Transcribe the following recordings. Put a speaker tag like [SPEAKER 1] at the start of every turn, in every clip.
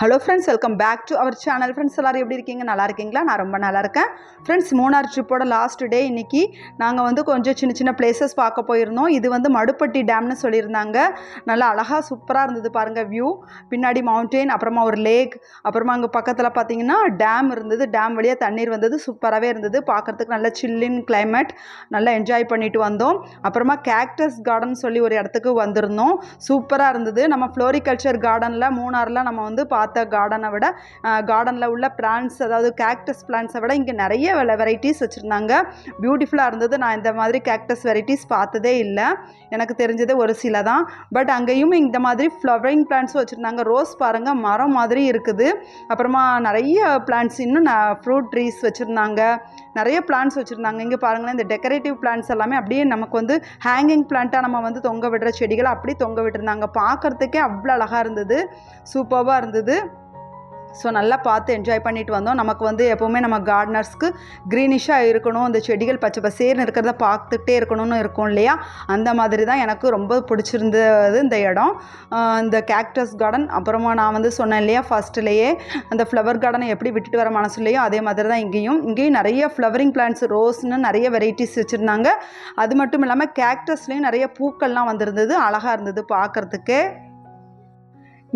[SPEAKER 1] hello friends welcome back to our channel friends எல்லோரும் எப்படி இருக்கீங்க நல்லா இருக்கீங்களா நான் ரொம்ப நல்லா இருக்கேன் ஃப்ரெண்ட்ஸ் மூணார் ட்ரிப்போட லாஸ்ட் டே இன்றைக்கி நாங்கள் வந்து கொஞ்சம் சின்ன சின்ன பிளேசஸ் பார்க்க போயிருந்தோம் இது வந்து மடுப்பட்டி டேம்னு சொல்லியிருந்தாங்க நல்லா அழகாக சூப்பராக இருந்தது பாருங்கள் வியூ பின்னாடி மவுண்டெயின் அப்புறமா ஒரு லேக் அப்புறமா அங்கே பக்கத்தில் பார்த்தீங்கன்னா டேம் இருந்தது டேம் வழியாக தண்ணீர் வந்தது சூப்பராகவே இருந்தது பார்க்குறதுக்கு நல்ல சில்லின் கிளைமேட் நல்லா என்ஜாய் பண்ணிட்டு வந்தோம் அப்புறமா கேக்டஸ் கார்டன் சொல்லி ஒரு இடத்துக்கு வந்திருந்தோம் சூப்பராக இருந்தது நம்ம ஃப்ளோரிகல்ச்சர் கார்டனில் மூணாரில் நம்ம வந்து பார்த்து பார்த்த கார்டனை விட கார்டனில் உள்ள பிளான்ஸ் அதாவது கேக்டஸ் பிளான்ஸை விட இங்கே நிறைய வெரைட்டிஸ் வச்சுருந்தாங்க பியூட்டிஃபுல்லாக இருந்தது நான் இந்த மாதிரி கேக்டஸ் வெரைட்டிஸ் பார்த்ததே இல்லை எனக்கு தெரிஞ்சது ஒரு சில தான் பட் அங்கேயும் இந்த மாதிரி ஃப்ளவரிங் பிளான்ட்ஸும் வச்சுருந்தாங்க ரோஸ் பாருங்கள் மரம் மாதிரி இருக்குது அப்புறமா நிறைய பிளான்ஸ் இன்னும் நான் ஃப்ரூட் ட்ரீஸ் வச்சுருந்தாங்க நிறைய பிளான்ஸ் வச்சுருந்தாங்க இங்கே பாருங்களேன் இந்த டெக்கரேட்டிவ் பிளான்ஸ் எல்லாமே அப்படியே நமக்கு வந்து ஹேங்கிங் பிளான்ட்டாக நம்ம வந்து தொங்க விடுற செடிகளை அப்படி தொங்க விட்டுருந்தாங்க பார்க்குறதுக்கே அவ்வளோ அழகாக இருந்தது சூப்பராக இருந்தது ஸோ நல்லா பார்த்து என்ஜாய் பண்ணிட்டு வந்தோம் நமக்கு வந்து எப்போவுமே நம்ம கார்டனர்ஸ்க்கு க்ரீனிஷாக இருக்கணும் அந்த செடிகள் பச்சை பசேர்னு இருக்கிறத பார்த்துட்டே இருக்கணும்னு இருக்கும் இல்லையா அந்த மாதிரி தான் எனக்கு ரொம்ப பிடிச்சிருந்தது இந்த இடம் இந்த கேக்டஸ் கார்டன் அப்புறமா நான் வந்து சொன்னேன் இல்லையா ஃபஸ்ட்லேயே அந்த ஃப்ளவர் கார்டனை எப்படி விட்டுட்டு வர மனசு இல்லையோ அதே மாதிரி தான் இங்கேயும் இங்கேயும் நிறைய ஃப்ளவரிங் பிளான்ஸ் ரோஸ்னு நிறைய வெரைட்டிஸ் வச்சுருந்தாங்க அது மட்டும் இல்லாமல் கேக்டஸ்லேயும் நிறைய பூக்கள்லாம் வந்திருந்தது அழகாக இருந்தது பார்க்குறதுக்கு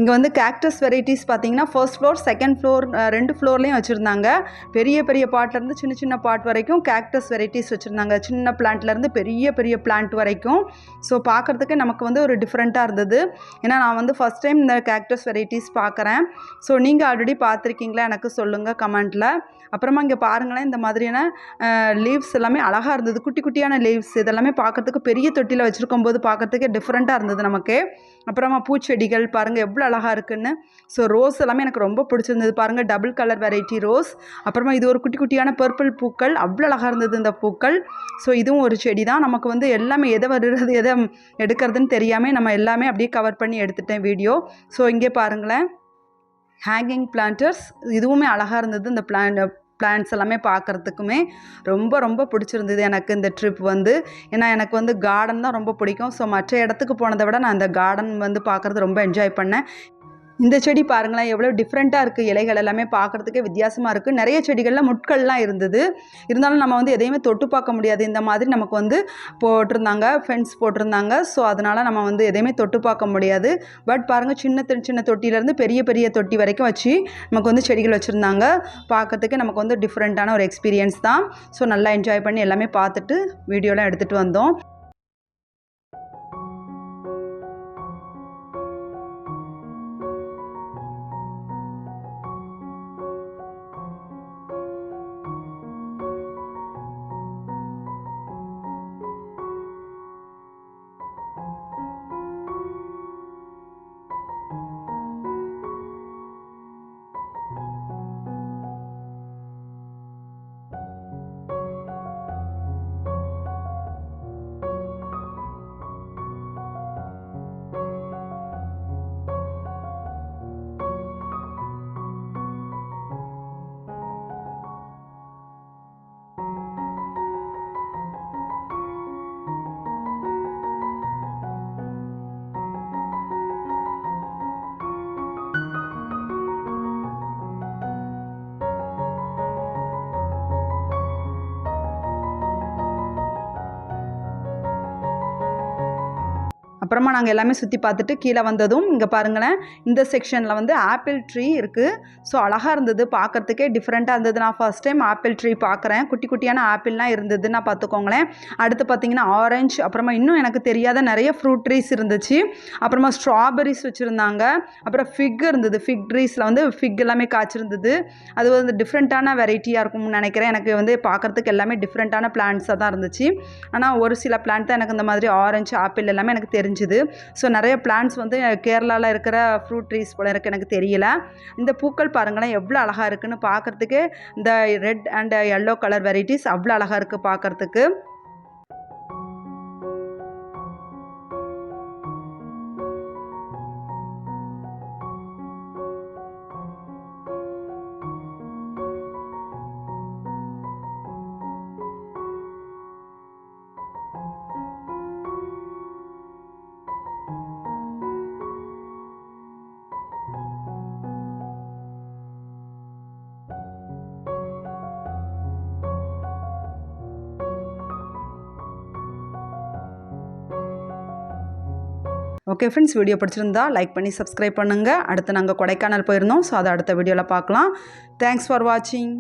[SPEAKER 1] இங்கே வந்து கேக்டஸ் வெரைட்டிஸ் பார்த்தீங்கன்னா ஃபர்ஸ்ட் ஃப்ளோர் செகண்ட் ஃப்ளோர் ரெண்டு ஃப்ளோர்லேயும் வச்சுருந்தாங்க பெரிய பெரிய பாட்லேருந்து சின்ன சின்ன பாட் வரைக்கும் கேக்டஸ் வெரைட்டிஸ் வச்சுருந்தாங்க சின்ன பிளான்ட்லேருந்து பெரிய பெரிய பிளான்ட் வரைக்கும் ஸோ பார்க்குறதுக்கு நமக்கு வந்து ஒரு டிஃப்ரெண்ட்டாக இருந்தது ஏன்னா நான் வந்து ஃபஸ்ட் டைம் இந்த கேக்டஸ் வெரைட்டிஸ் பார்க்குறேன் ஸோ நீங்கள் ஆல்ரெடி பார்த்துருக்கீங்களா எனக்கு சொல்லுங்கள் கமெண்ட்டில் அப்புறமா இங்கே பாருங்களேன் இந்த மாதிரியான லீவ்ஸ் எல்லாமே அழகாக இருந்தது குட்டி குட்டியான லீவ்ஸ் இதெல்லாமே பார்க்குறதுக்கு பெரிய தொட்டியில் வச்சுருக்கும் போது பார்க்குறதுக்கு டிஃப்ரெண்ட்டாக இருந்தது நமக்கு அப்புறமா பூச்செடிகள் பாருங்கள் எவ்வளோ அழகாக இருக்குன்னு ஸோ ரோஸ் எல்லாமே எனக்கு ரொம்ப பிடிச்சிருந்தது பாருங்கள் டபுள் கலர் வெரைட்டி ரோஸ் அப்புறமா இது ஒரு குட்டி குட்டியான பர்பிள் பூக்கள் அவ்வளோ அழகாக இருந்தது இந்த பூக்கள் ஸோ இதுவும் ஒரு செடி தான் நமக்கு வந்து எல்லாமே எதை வருகிறது எதை எடுக்கிறதுன்னு தெரியாமல் நம்ம எல்லாமே அப்படியே கவர் பண்ணி எடுத்துட்டேன் வீடியோ ஸோ இங்கே பாருங்களேன் ஹேங்கிங் பிளான்டர்ஸ் இதுவுமே அழகாக இருந்தது இந்த பிளான் பிளான்ஸ் எல்லாமே பார்க்குறதுக்குமே ரொம்ப ரொம்ப பிடிச்சிருந்தது எனக்கு இந்த ட்ரிப் வந்து ஏன்னா எனக்கு வந்து கார்டன் தான் ரொம்ப பிடிக்கும் ஸோ மற்ற இடத்துக்கு போனதை விட நான் அந்த கார்டன் வந்து பார்க்குறது ரொம்ப என்ஜாய் பண்ணேன் இந்த செடி பாருங்களேன் எவ்வளோ டிஃப்ரெண்ட்டாக இருக்குது இலைகள் எல்லாமே பார்க்குறதுக்கே வித்தியாசமாக இருக்குது நிறைய செடிகளில் முட்கள்லாம் இருந்தது இருந்தாலும் நம்ம வந்து எதையுமே தொட்டு பார்க்க முடியாது இந்த மாதிரி நமக்கு வந்து போட்டிருந்தாங்க ஃபென்ஸ் போட்டிருந்தாங்க ஸோ அதனால் நம்ம வந்து எதையுமே தொட்டு பார்க்க முடியாது பட் பாருங்கள் சின்ன சின்ன தொட்டியிலேருந்து பெரிய பெரிய தொட்டி வரைக்கும் வச்சு நமக்கு வந்து செடிகள் வச்சுருந்தாங்க பார்க்குறதுக்கு நமக்கு வந்து டிஃப்ரெண்ட்டான ஒரு எக்ஸ்பீரியன்ஸ் தான் ஸோ நல்லா என்ஜாய் பண்ணி எல்லாமே பார்த்துட்டு வீடியோலாம் எடுத்துகிட்டு வந்தோம் அப்புறமா நாங்கள் எல்லாமே சுற்றி பார்த்துட்டு கீழே வந்ததும் இங்கே பாருங்களேன் இந்த செக்ஷனில் வந்து ஆப்பிள் ட்ரீ இருக்குது ஸோ அழகாக இருந்தது பார்க்குறதுக்கே டிஃப்ரெண்ட்டாக இருந்தது நான் ஃபஸ்ட் டைம் ஆப்பிள் ட்ரீ பார்க்குறேன் குட்டி குட்டியான ஆப்பிள்லாம் இருந்ததுன்னா பார்த்துக்கோங்களேன் அடுத்து பார்த்தீங்கன்னா ஆரஞ்சு அப்புறமா இன்னும் எனக்கு தெரியாத நிறைய ஃப்ரூட் ட்ரீஸ் இருந்துச்சு அப்புறமா ஸ்ட்ராபெரிஸ் வச்சுருந்தாங்க அப்புறம் ஃபிக் இருந்தது ஃபிக் ட்ரீஸில் வந்து ஃபிக் எல்லாமே காய்ச்சிருந்தது அது வந்து டிஃப்ரெண்ட்டான வெரைட்டியாக இருக்கும்னு நினைக்கிறேன் எனக்கு வந்து பார்க்குறதுக்கு எல்லாமே டிஃப்ரெண்ட்டான பிளான்ட்ஸாக தான் இருந்துச்சு ஆனால் ஒரு சில பிளான்ட் தான் எனக்கு இந்த மாதிரி ஆரஞ்சு ஆப்பிள் எல்லாமே எனக்கு தெரிஞ்சு தெரிஞ்சுது ஸோ நிறைய பிளான்ஸ் வந்து கேரளாவில் இருக்கிற ஃப்ரூட் ட்ரீஸ் போல இருக்குது எனக்கு தெரியல இந்த பூக்கள் பாருங்களேன் எவ்வளோ அழகாக இருக்குதுன்னு பார்க்குறதுக்கே இந்த red and yellow colour varieties அவ்வளோ அழகாக இருக்குது பார்க்குறதுக்கு ஓகே ஃப்ரெண்ட்ஸ் வீடியோ பிடிச்சிருந்தா லைக் பண்ணி சப்ஸ்கிரைப் பண்ணுங்கள் அடுத்து நாங்கள் கொடைக்கானல் போயிருந்தோம் ஸோ அதை அடுத்த வீடியோவில் பார்க்கலாம் தேங்க்ஸ் ஃபார் வாட்சிங்